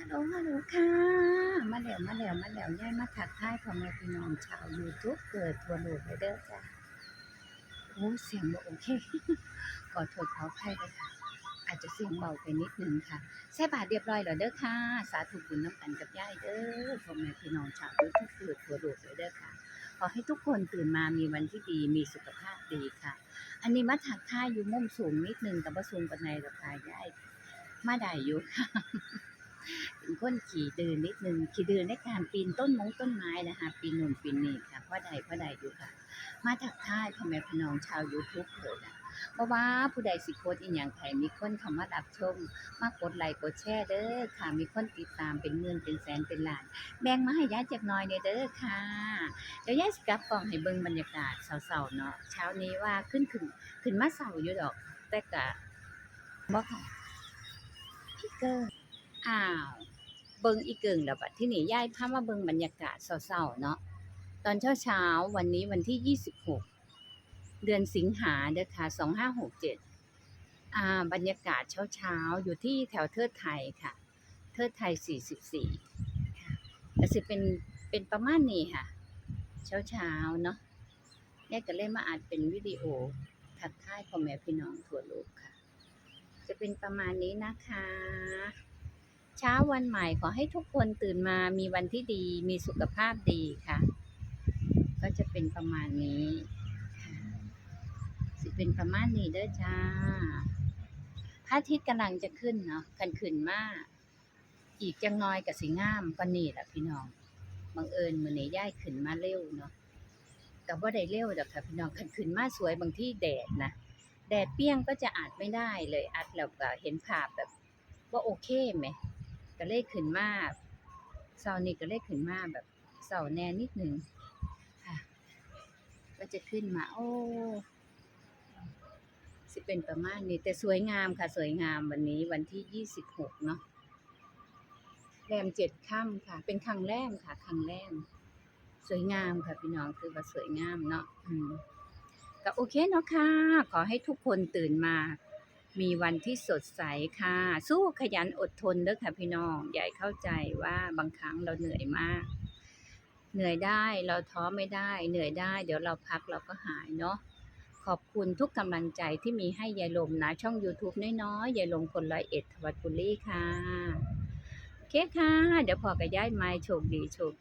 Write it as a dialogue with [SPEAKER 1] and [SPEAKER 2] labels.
[SPEAKER 1] ฮัลโหลฮัลโหลค่ะ มาแล้วมาแล้วมาแล้วย่ายมาถักท้ายพ่อแม่พี่น้องชาวยูทูบเกิดทั่วโลกเลยเด้อจ้ะโอ้เสียงบ่โอเคขอโทษขออภัยเลยค่ะ อาจจะเสียงเบาไปนิดนึงค่ะใส่บาทเรียบร้อยแล้วเด้อค่ะ สาธุบุญน้ำกันกับย่ายเด้อพ่อแม่พี่น้องชาวยูทูบเกิดทั่วโลกเลยเด้อค่ะ ขอให้ทุกคนตื่นมามีวันที่ดีมีสุขภาพดีค่ะ อันนี้มาถักท้ายอยู่มุมสูงนิดนึงกับว่าสูงปานใดหรอกค่ะย่ายมาได้อยู่ค่ะ เป็นคนขี่เดินนิดนึงขี่เดินในการปีนต้นมงต้นไม้นะคะปีนนู่นปีนนี่ค่ะพ่อใดพ่อใดอยู่ค่ะ มาถักทายพ่อแม่พี่น้องชาวยูทูบเลยนะเพราะว่าผู้ใดสิโพสต์อีหยังใครมีคนเข้ามารับชม มากดไลค์กดแชร์เด้อค่ะมีคนติดตามเป็นหมื่นเป็นแสนเป็นล้าน แบ่งมาให้ยายจักน่อยเนี่ยเด้อค่ะเดี๋ยวยายสิกลับกล่องให้เบิ่งบรรยากาศเช้าๆเนาะเช้านี้ว่าขึ้นขึ้นขึ้นมาเช้าอยู่ดอก แต่กะบ่ค่ะพี่เกิง อ้าวเบิ่งอีเกิงแล้วบัดที่นี่ย่ายพามาเบิ่งบรรยากาศเช้าๆเนาะตอนเช้าๆวันนี้วันที่ 26 เดือนสิงหาเด้อค่ะ2567อ่าบรรยากาศเช้าๆอยู่ที่แถวเทิดไทยค่ะ เทิดไทย 44ค่ะก็สิเป็นเป็นประมาณนี้ค่ะ เช้าๆเนาะยายก็เลยมาอัดเป็นวิดีโอทักทายพ่อแม่พี่น้องทั่วโลกค่ะ จะเป็นประมาณนี้นะคะ เช้าวันใหม่ขอให้ทุกคนตื่นมามีวันที่ดี มีสุขภาพดีค่ะ ก็จะเป็นประมาณนี้ค่ะสิเป็นประมาณนี้เด้อจ้าพระอาทิตย์กำลังจะขึ้นเนาะกันขึ้นมาก อีกจังน้อยกับสีงามก็นี่แหละพี่น้องบังเอิญมือนี้ย้ายขึ้นมาเร็วเนาะแต่ว่าได้เร็วดอกค่ะพี่น้องคันขึ้นมาสวยบางที่แดดนะแดดเปี้ยงก็จะอัดไม่ได้เลยอัดแล้วก็เห็นภาพแบบว่าโอเคไหม ก็เลยขึ้นมาเสาร์นี้ก็เลยขึ้นมาแบบเสาร์แน่นิดหนึ่งค่ะ ก็จะขึ้นมา โอ้สิเป็นประมาณนี้ แต่สวยงามค่ะ สวยงามวันนี้วันที่ยี่สิบหกเนาะแรมเจ็ดค่ำค่ะ เป็นครั้งแรกค่ะ ครั้งแรกสวยงามค่ะพี่น้องคือว่าสวยงามเนาะก็โอเคเนาะค่ะ ขอให้ทุกคนตื่นมา มีวันที่สดใสค่ะ สู้ขยันอดทนเด้อค่ะพี่น้องใหญ่เข้าใจว่าบางครั้งเราเหนื่อยมาก เหนื่อยได้เราท้อไม่ได้ เหนื่อยได้ เดี๋ยวเราพักเราก็หายเนาะขอบคุณทุกกำลังใจที่มีให้ยายลมนะ ช่อง YouTube น้อยๆยายลมคนร้อยเอ็ดทวัดบุรีค่ะ โอเคค่ะ เดี๋ยวพอกับย้ายไม้โชคดีโชค